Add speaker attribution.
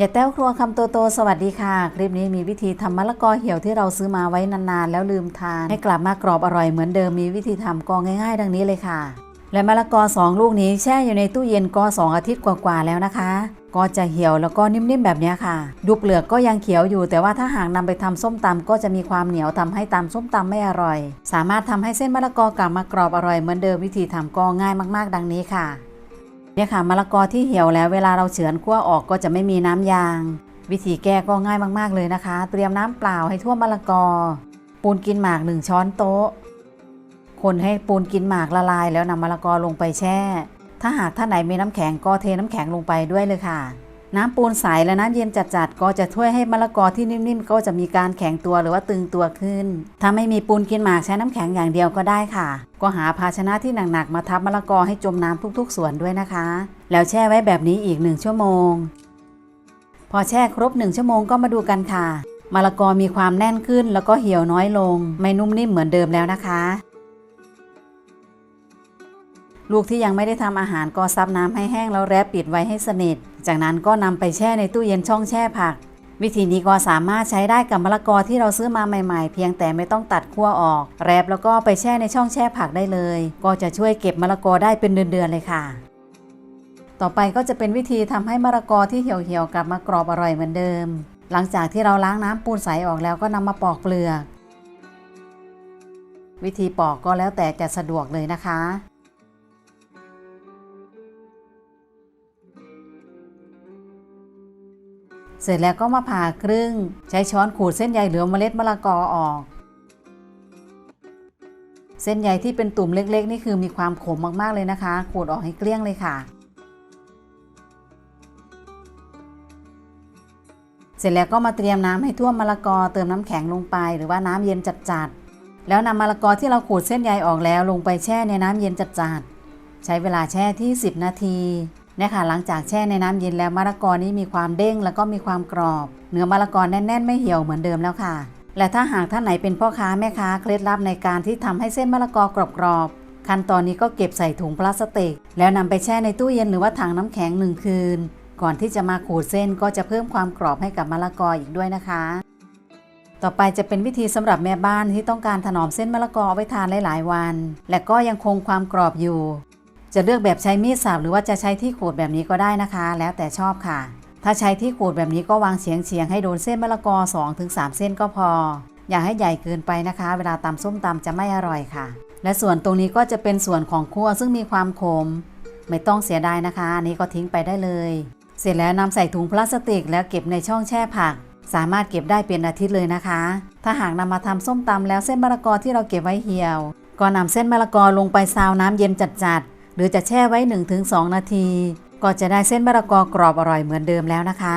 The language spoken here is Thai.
Speaker 1: อย่าแต้วครัวคำโตโตสวัสดีค่ะ คลิปนี้มีวิธีทำมะละกอเหี่ยวที่เราซื้อมาไว้นานๆ แล้วลืมทาน ให้กลับมากรอบอร่อยเหมือนเดิมมีวิธีทำก็ง่ายๆ ดังนี้เลยค่ะ และมะละกอสองลูกนี้แช่อยู่ในตู้เย็นก็สองอาทิตย์กว่าๆแล้วนะคะ ก็จะเหี่ยวแล้วก็นิ่มๆแบบนี้ค่ะ ดูเปลือกก็ยังเขียวอยู่ แต่ว่าถ้าหากนำไปทำส้มตำก็จะมีความเหนียวทำให้ตำส้มตำไม่อร่อย สามารถทำให้เส้นมะละกอกลับมากรอบอร่อยเหมือนเดิมวิธีทำก็ง่ายมากๆ ดังนี้ค่ะ เนี่ยค่ะมะละกอที่เหี่ยวแล้วเวลาเราเฉือนขั้วออกก็จะไม่มีน้ำยาง วิธีแก้ก็ง่ายมากๆเลยนะคะ เตรียมน้ำเปล่าให้ทั่วมะละกอ ปูนกินหมากหนึ่งช้อนโต๊ะ คนให้ปูนกินหมากละลาย แล้วนำมะละกอลงไปแช่ ถ้าหากท่านไหนมีน้ำแข็งก็เทน้ำแข็งลงไปด้วยเลยค่ะ น้ำปูนใสและน้ำเย็นจัดๆก็จะช่วยให้มะละกอที่นิ่มๆ ก็จะมีการแข็งตัวหรือว่าตึงตัวขึ้น ถ้าไม่มีปูนกินหมากใช้น้ำแข็งอย่างเดียวก็ได้ค่ะ ก็หาภาชนะที่หนักๆมาทับมะละกอให้จมน้ำทุกๆ ส่วนด้วยนะคะ แล้วแช่ไว้แบบนี้อีกหนึ่งชั่วโมง พอแช่ครบหนึ่งชั่วโมงก็มาดูกันค่ะมะละกอมีความแน่นขึ้นแล้วก็เหี่ยวน้อยลง ไม่นุ่มนิ่มเหมือนเดิมแล้วนะคะ ลูกที่ยังไม่ได้ทำอาหารก็ซับน้ำให้แห้งแล้วแรปปิดไว้ให้สนิท จากนั้นก็นำไปแช่ในตู้เย็นช่องแช่ผัก วิธีนี้ก็สามารถใช้ได้กับมะละกอที่เราซื้อมาใหม่ๆ เพียงแต่ไม่ต้องตัดขั้วออก แรปแล้วก็ไปแช่ในช่องแช่ผักได้เลย ก็จะช่วยเก็บมะละกอได้เป็นเดือนๆเลยค่ะ ต่อไปก็จะเป็นวิธีทำให้มะละกอที่เหี่ยวๆกลับมากรอบอร่อยเหมือนเดิม หลังจากที่เราล้างน้ำปูนใสออกแล้วก็นำมาปอกเปลือกวิธีปอกก็แล้วแต่จะสะดวกเลยนะคะ เสร็จแล้วก็มาผ่าครึ่ง ใช้ช้อนขูดเส้นใยเหลือเมล็ดมะละกอออก เส้นใยที่เป็นตุ่มเล็กๆ นี่คือมีความขมมากๆเลยนะคะ ขูดออกให้เกลี้ยงเลยค่ะ เสร็จแล้วก็มาเตรียมน้ำให้ท่วมมะละกอเติมน้ำแข็งลงไป หรือว่าน้ำเย็นจัดๆ แล้วนำมะละกอที่เราขูดเส้นใยออกแล้วลงไปแช่ในน้ำเย็นจัดๆ ใช้เวลาแช่ที่ 10 นาที เนี่ยค่ะหลังจากแช่ในน้ำเย็นแล้วมะละกอนี้มีความเด้งแล้วก็มีความกรอบ เนื้อมะละกอแน่น ๆ ไม่เหี่ยวเหมือนเดิมแล้วค่ะ และถ้าหากท่านไหนเป็นพ่อค้าแม่ค้าเคล็ดลับในการที่ทำให้เส้นมะละกอกรอบๆขั้นตอนนี้ก็เก็บใส่ถุงพลาสติก แล้วนำไปแช่ในตู้เย็นหรือว่าถังน้ำแข็งหนึ่งคืน ก่อนที่จะมาขูดเส้นก็จะเพิ่มความกรอบให้กับมะละกออีกด้วยนะคะ ต่อไปจะเป็นวิธีสำหรับแม่บ้านที่ต้องการถนอมเส้นมะละกอเอาไว้ทานหลายๆวัน และก็ยังคงความกรอบอยู่ จะเลือกแบบใช้มีดสับหรือว่าจะใช้ที่ขูดแบบนี้ก็ได้นะคะ แล้วแต่ชอบค่ะ ถ้าใช้ที่ขูดแบบนี้ก็วางเฉียงเฉียงให้โดนเส้นมะละกอ 2-3 เส้นก็พอ อย่าให้ใหญ่เกินไปนะคะ เวลาตำส้มตำจะไม่อร่อยค่ะ และส่วนตรงนี้ก็จะเป็นส่วนของคั่วซึ่งมีความขมไม่ต้องเสียดายนะคะอันนี้ก็ทิ้งไปได้เลย เสร็จแล้วนำใส่ถุงพลาสติกแล้วเก็บในช่องแช่ผัก สามารถเก็บได้เป็นอาทิตย์เลยนะคะ ถ้าหากนำมาทำส้มตำแล้วเส้นมะละกอที่เราเก็บไว้เหี่ยว ก็นำเส้นมะละกอลงไปซาวน้ำเย็นจัด หรือจะแช่ไว้ 1-2 นาที ก็จะได้เส้นมะละกอกรอบอร่อยเหมือนเดิมแล้วนะคะ